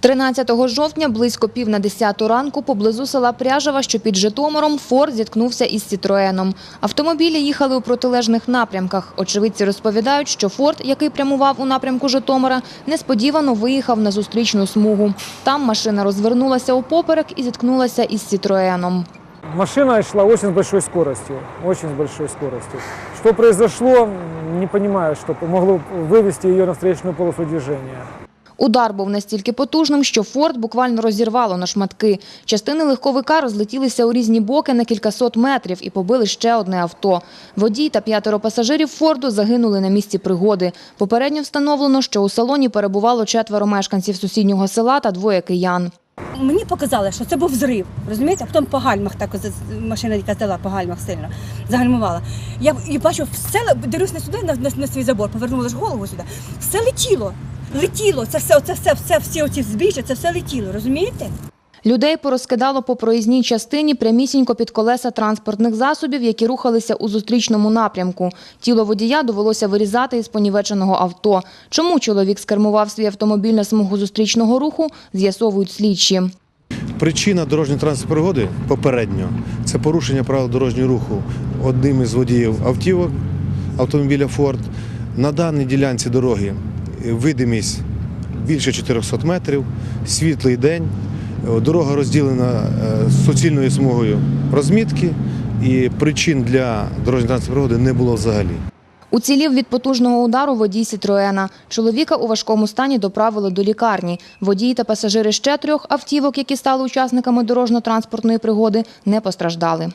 13 жовтня близько пів на 10 ранку поблизу села Пряжева, що під Житомиром, Форд зіткнувся із Сітроеном. Автомобілі їхали у протилежних напрямках. Очевидці розповідають, що Форд, який прямував у напрямку Житомира, несподівано виїхав на зустрічну смугу. Там машина розвернулася упоперек і зіткнулася із Сітроеном. Машина шла очень с большой скоростью, очень с большой скоростью. Что произошло, не понимаю, что могло вывести ее на встречную полосу движения. Удар був настільки потужним, що Форд буквально розірвало на шматки. Частини легковика розлетілися у різні боки на кількасот метрів і побили ще одне авто. Водій та п'ятеро пасажирів Форду загинули на місці пригоди. Попередньо встановлено, що у салоні перебувало четверо мешканців сусіднього села та двоє киян. Мені показали, що це був взрив. Розумієте? А потім по гальмах так машина, яка здала по гальмах сильно загальмувала. Я і бачу, все дивлюсь не сюди на, на, на свій забор, повернула ж голову сюди. Все летіло. Летіло. Це все, це все, все, всі оці збіжжя, це все летіло, розумієте? Людей порозкидало по проїзній частині прямісінько під колеса транспортних засобів, які рухалися у зустрічному напрямку. Тіло водія довелося вирізати із понівеченого авто. Чому чоловік скермував свій автомобіль на смугу зустрічного руху, з'ясовують слідчі. Причина дорожньо-транспортної пригоди попередньо це порушення правил дорожнього руху одним із водіїв автівок автомобіля Форд. На даній ділянці дороги видимість більше 400 метрів, світлий день. Дорога розділена е, суцільною смугою розмітки, і причин для дорожньо-транспортної пригоди не було взагалі. Уцілів від потужного удару водій Сітроена. Чоловіка у важкому стані доправили до лікарні. Водій та пасажири ще трьох автівок, які стали учасниками дорожньо-транспортної пригоди, не постраждали.